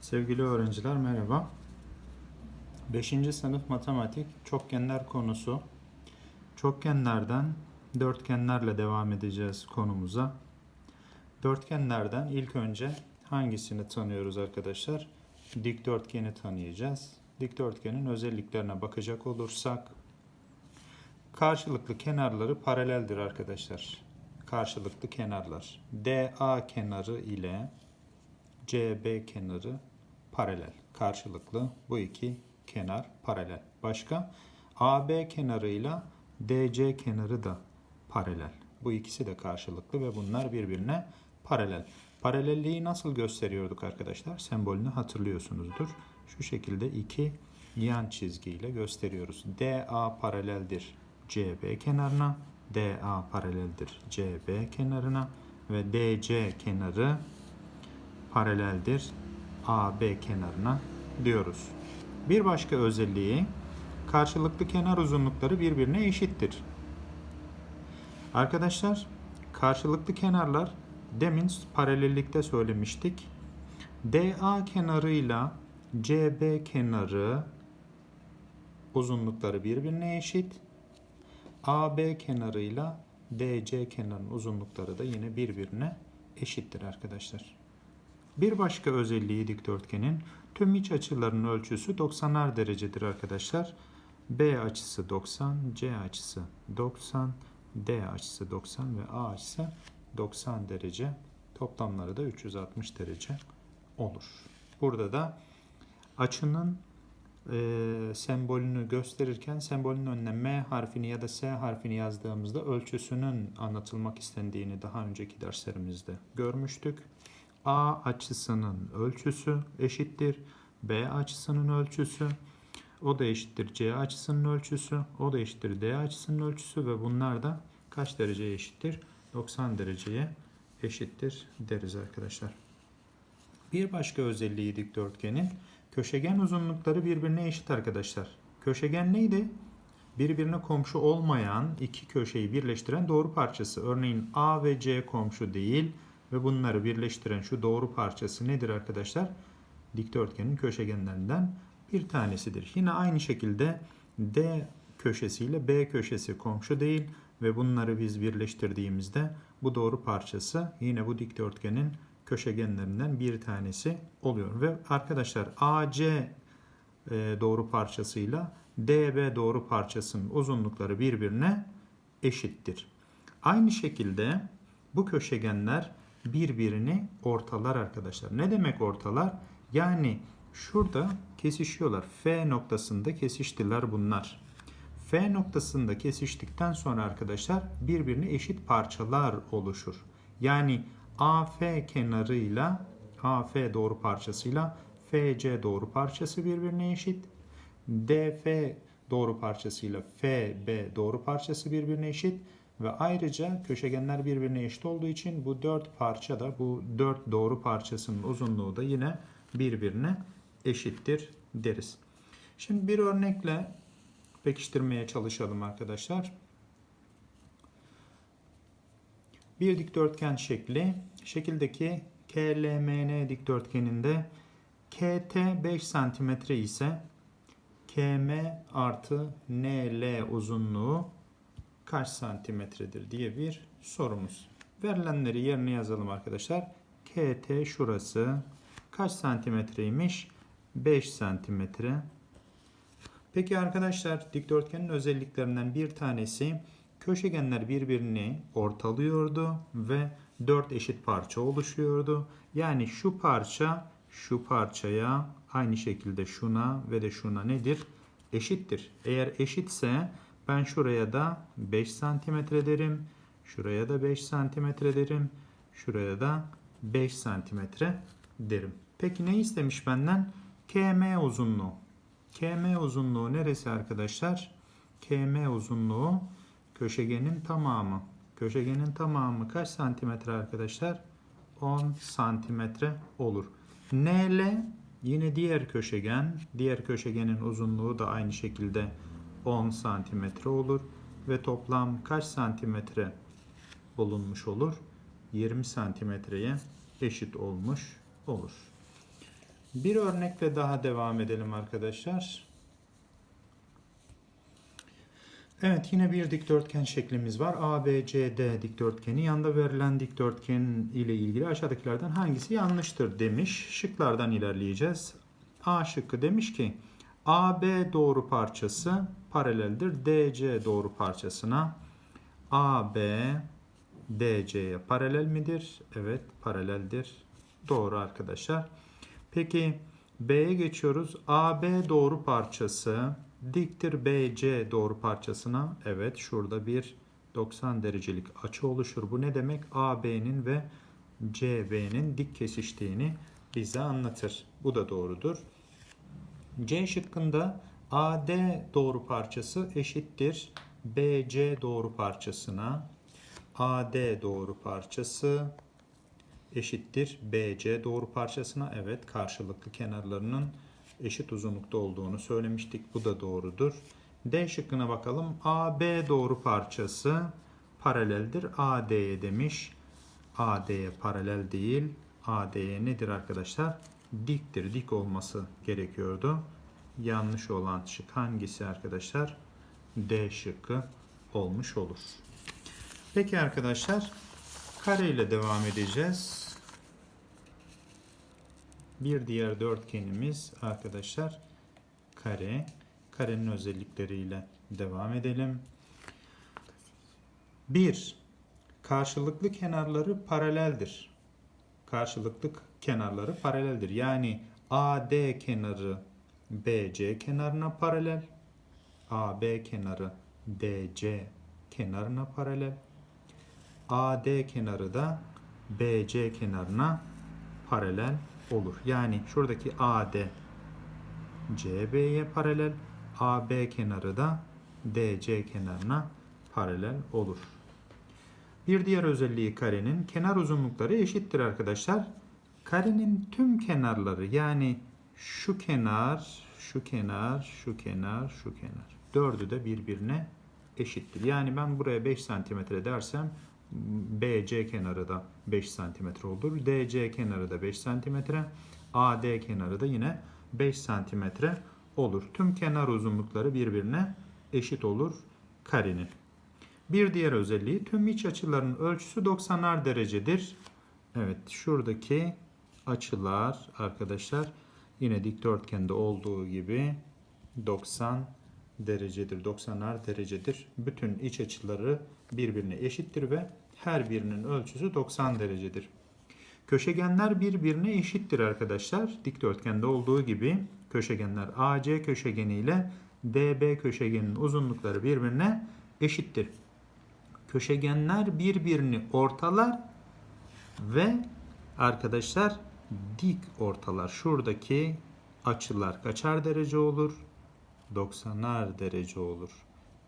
Sevgili öğrenciler merhaba. 5. sınıf matematik çokgenler konusu. Çokgenlerden dörtgenlerle devam edeceğiz konumuza. Dörtgenlerden ilk önce hangisini tanıyoruz arkadaşlar? Dikdörtgeni tanıyacağız. Dikdörtgenin özelliklerine bakacak olursak karşılıklı kenarları paraleldir arkadaşlar. Karşılıklı kenarlar. DA kenarı ile CB kenarı paralel. Karşılıklı bu iki kenar paralel. Başka AB kenarıyla DC kenarı da paralel. Bu ikisi de karşılıklı ve bunlar birbirine paralel. Paralelliği nasıl gösteriyorduk arkadaşlar? Sembolünü hatırlıyorsunuzdur. Şu şekilde iki yan çizgiyle gösteriyoruz. DA paraleldir CB kenarına, DA paraleldir CB kenarına ve DC kenarı paraleldir AB kenarına diyoruz. Bir başka özelliği karşılıklı kenar uzunlukları birbirine eşittir. Arkadaşlar karşılıklı kenarlar demin paralellikte söylemiştik. DA kenarıyla CB kenarı uzunlukları birbirine eşit. AB kenarıyla DC kenarının uzunlukları da yine birbirine eşittir arkadaşlar. Bir başka özelliği dikdörtgenin tüm iç açılarının ölçüsü 90'ar derecedir arkadaşlar. B açısı 90, C açısı 90, D açısı 90 ve A açısı 90 derece. Toplamları da 360 derece olur. Burada da açının e, sembolünü gösterirken sembolün önüne M harfini ya da S harfini yazdığımızda ölçüsünün anlatılmak istendiğini daha önceki derslerimizde görmüştük. A açısının ölçüsü eşittir. B açısının ölçüsü. O da eşittir C açısının ölçüsü. O da eşittir D açısının ölçüsü ve bunlar da kaç dereceye eşittir? 90 dereceye eşittir deriz arkadaşlar. Bir başka özelliği dikdörtgenin köşegen uzunlukları birbirine eşit arkadaşlar. Köşegen neydi? Birbirine komşu olmayan iki köşeyi birleştiren doğru parçası. Örneğin A ve C komşu değil ve bunları birleştiren şu doğru parçası nedir arkadaşlar? Dikdörtgenin köşegenlerinden bir tanesidir. Yine aynı şekilde D köşesiyle B köşesi komşu değil ve bunları biz birleştirdiğimizde bu doğru parçası yine bu dikdörtgenin köşegenlerinden bir tanesi oluyor. Ve arkadaşlar AC e, doğru parçasıyla DB doğru parçasının uzunlukları birbirine eşittir. Aynı şekilde bu köşegenler birbirini ortalar arkadaşlar. Ne demek ortalar? Yani şurada kesişiyorlar. F noktasında kesiştiler bunlar. F noktasında kesiştikten sonra arkadaşlar birbirine eşit parçalar oluşur. Yani AF kenarıyla AF doğru parçasıyla FC doğru parçası birbirine eşit. DF doğru parçasıyla FB doğru parçası birbirine eşit. Ve ayrıca köşegenler birbirine eşit olduğu için bu dört parça da bu dört doğru parçasının uzunluğu da yine birbirine eşittir deriz. Şimdi bir örnekle pekiştirmeye çalışalım arkadaşlar. Bir dikdörtgen şekli. Şekildeki KLMN dikdörtgeninde KT 5 cm ise KM artı NL uzunluğu kaç santimetredir diye bir sorumuz. Verilenleri yerine yazalım arkadaşlar. KT şurası kaç santimetreymiş? 5 santimetre. Peki arkadaşlar dikdörtgenin özelliklerinden bir tanesi köşegenler birbirini ortalıyordu ve 4 eşit parça oluşuyordu. Yani şu parça şu parçaya aynı şekilde şuna ve de şuna nedir? Eşittir. Eğer eşitse ben şuraya da 5 santimetre derim. Şuraya da 5 santimetre derim. Şuraya da 5 santimetre derim. Peki ne istemiş benden? KM uzunluğu. KM uzunluğu neresi arkadaşlar? KM uzunluğu köşegenin tamamı. Köşegenin tamamı kaç santimetre arkadaşlar? 10 santimetre olur. NL yine diğer köşegen. Diğer köşegenin uzunluğu da aynı şekilde 10 santimetre olur. Ve toplam kaç santimetre bulunmuş olur? 20 santimetreye eşit olmuş olur. Bir örnekle daha devam edelim arkadaşlar. Evet yine bir dikdörtgen şeklimiz var. ABCD dikdörtgeni. Yanında verilen dikdörtgen ile ilgili aşağıdakilerden hangisi yanlıştır demiş. Şıklardan ilerleyeceğiz. A şıkkı demiş ki AB doğru parçası paraleldir DC doğru parçasına. AB DC'ye paralel midir? Evet paraleldir. Doğru arkadaşlar. Peki B'ye geçiyoruz. AB doğru parçası diktir BC doğru parçasına. Evet şurada bir 90 derecelik açı oluşur. Bu ne demek? AB'nin ve CB'nin dik kesiştiğini bize anlatır. Bu da doğrudur. C şıkkında AD doğru parçası eşittir BC doğru parçasına. AD doğru parçası eşittir BC doğru parçasına. Evet karşılıklı kenarlarının eşit uzunlukta olduğunu söylemiştik. Bu da doğrudur. D şıkkına bakalım. AB doğru parçası paraleldir AD'ye demiş. AD'ye paralel değil. AD'ye nedir arkadaşlar? Diktir. Dik olması gerekiyordu. Yanlış olan şık hangisi arkadaşlar? D şıkkı olmuş olur. Peki arkadaşlar kare ile devam edeceğiz. Bir diğer dörtgenimiz arkadaşlar kare. Karenin özellikleriyle devam edelim. 1. Karşılıklı kenarları paraleldir. Karşılıklı kenarları paraleldir. Yani AD kenarı BC kenarına paralel. AB kenarı DC kenarına paralel. AD kenarı da BC kenarına paralel olur. Yani şuradaki AD CB'ye paralel, AB kenarı da DC kenarına paralel olur. Bir diğer özelliği karenin kenar uzunlukları eşittir arkadaşlar. Karenin tüm kenarları yani şu kenar, şu kenar, şu kenar, şu kenar. Dördü de birbirine eşittir. Yani ben buraya 5 santimetre dersem BC kenarı da 5 santimetre olur. DC kenarı da 5 santimetre. AD kenarı da yine 5 santimetre olur. Tüm kenar uzunlukları birbirine eşit olur karenin. Bir diğer özelliği tüm iç açıların ölçüsü 90'ar derecedir. Evet şuradaki açılar arkadaşlar yine dikdörtgende olduğu gibi 90 derecedir. 90'ar derecedir. Bütün iç açıları birbirine eşittir ve her birinin ölçüsü 90 derecedir. Köşegenler birbirine eşittir arkadaşlar. Dikdörtgende olduğu gibi köşegenler AC köşegeni ile DB köşegeninin uzunlukları birbirine eşittir. Köşegenler birbirini ortalar ve arkadaşlar dik ortalar. Şuradaki açılar kaçar derece olur? 90'ar derece olur.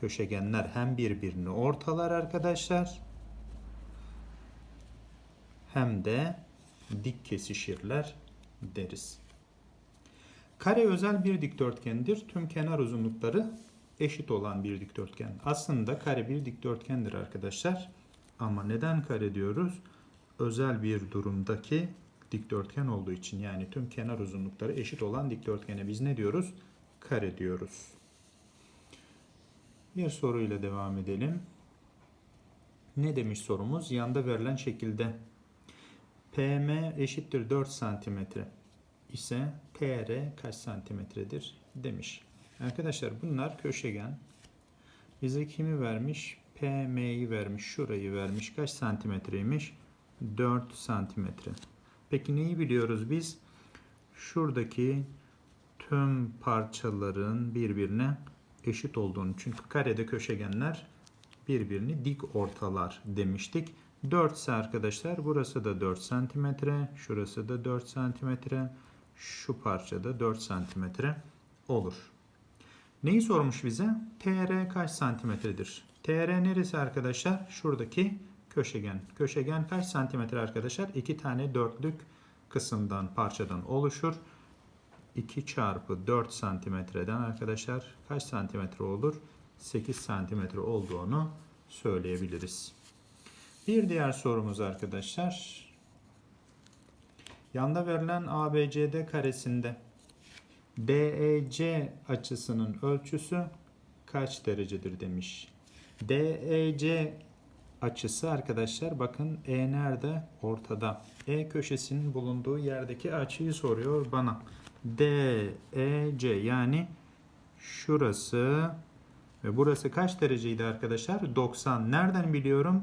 Köşegenler hem birbirini ortalar arkadaşlar hem de dik kesişirler deriz. Kare özel bir dikdörtgendir. Tüm kenar uzunlukları eşit olan bir dikdörtgen. Aslında kare bir dikdörtgendir arkadaşlar. Ama neden kare diyoruz? Özel bir durumdaki dikdörtgen olduğu için yani tüm kenar uzunlukları eşit olan dikdörtgene biz ne diyoruz? Kare diyoruz. Bir soruyla devam edelim. Ne demiş sorumuz? Yanda verilen şekilde PM eşittir 4 santimetre ise TR kaç santimetredir demiş. Arkadaşlar bunlar köşegen. Bize kimi vermiş? PM'yi vermiş. Şurayı vermiş. Kaç santimetreymiş? 4 santimetre. Peki neyi biliyoruz biz? Şuradaki tüm parçaların birbirine eşit olduğunu. Çünkü karede köşegenler birbirini dik ortalar demiştik. 4 ise arkadaşlar burası da 4 santimetre, şurası da 4 santimetre, şu parça da 4 santimetre olur. Neyi sormuş bize? TR kaç santimetredir? TR neresi arkadaşlar? Şuradaki köşegen. Köşegen kaç santimetre arkadaşlar? 2 tane dörtlük kısımdan, parçadan oluşur. 2 çarpı 4 santimetreden arkadaşlar kaç santimetre olur? 8 santimetre olduğunu söyleyebiliriz. Bir diğer sorumuz arkadaşlar. Yanda verilen ABCD karesinde DEC açısının ölçüsü kaç derecedir demiş. DEC açısı arkadaşlar bakın E nerede? Ortada. E köşesinin bulunduğu yerdeki açıyı soruyor bana. DEC yani şurası ve burası kaç dereceydi arkadaşlar? 90. Nereden biliyorum?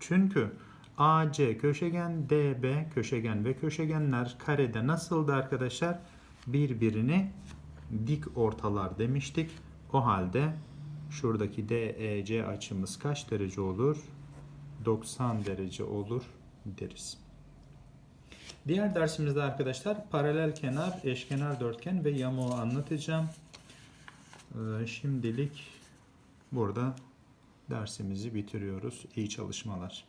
Çünkü AC köşegen, DB köşegen ve köşegenler karede nasıldı arkadaşlar? Birbirini dik ortalar demiştik. O halde şuradaki DEC açımız kaç derece olur? 90 derece olur deriz. Diğer dersimizde arkadaşlar paralel kenar, eşkenar dörtgen ve yamuğu anlatacağım. Ee, Şimdilik burada dersimizi bitiriyoruz. İyi çalışmalar.